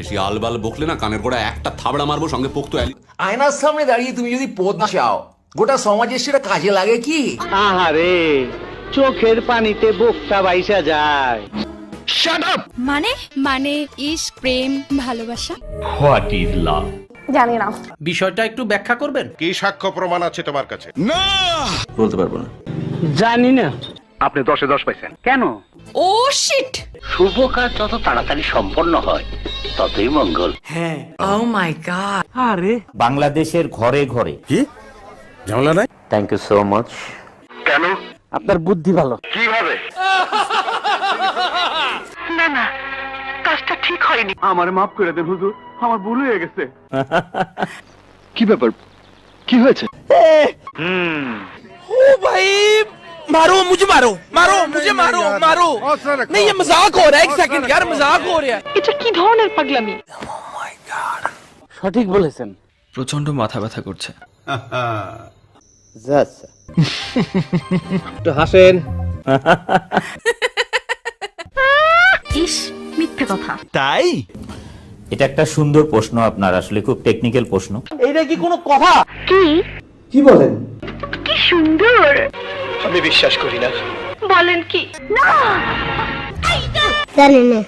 বেশি আলবাল বকলে না কানের গোড়া একটা থাবড়া মারবো সঙ্গে পোক্ত আয়নার সামনে দাঁড়িয়ে তুমি যদি পদ না চাও গোটা সমাজের সেটা কাজে লাগে কি? আহারে চোখের পানিতে বোকটা বাইসা যায়। মানে মানে ইশক প্রেম ভালোবাসা। জানি না। বিষয়টা একটু ব্যাখ্যা করবেন? কি সাক্ষ্য প্রমাণ আছে তোমার কাছে? না! বলতে পারব না। জানি না। আপনি দশে দশ পাইছেন। কেন? ও শিট! শুভ কাজ যত তাড়াতাড়ি সম্পন্ন হয় ততই মঙ্গল। হ্যাঁ। ও মাই গড আরে। বাংলাদেশের ঘরে ঘরে। কি? ঝামেলা নাই? থ্যাংক ইউ সো মাচ কেন? আপনার বুদ্ধি ভালো। কীভাবে? না না কাজটা ঠিক হয়নি। আমার মাফ করে দেন হুজুর। আমার ভুল হয়ে গেছে। কি ব্যাপার? কি হয়েছে? मारो मुझे मारो मारो मुझे मारो मारो नहीं ये मजाक हो रहा है एक सेकंड यार मजाक हो रहा है এটা কি ধরনের পাগলামি সঠিক বলেছেন প্রচন্ড মাথা ব্যথা করছে একটু হাসেন ইস মিথ্যে কথা তাই এটা একটা সুন্দর প্রশ্ন আপনার আসলে খুব টেকনিক্যাল প্রশ্ন এইটা কি কোনো কথা জানি না।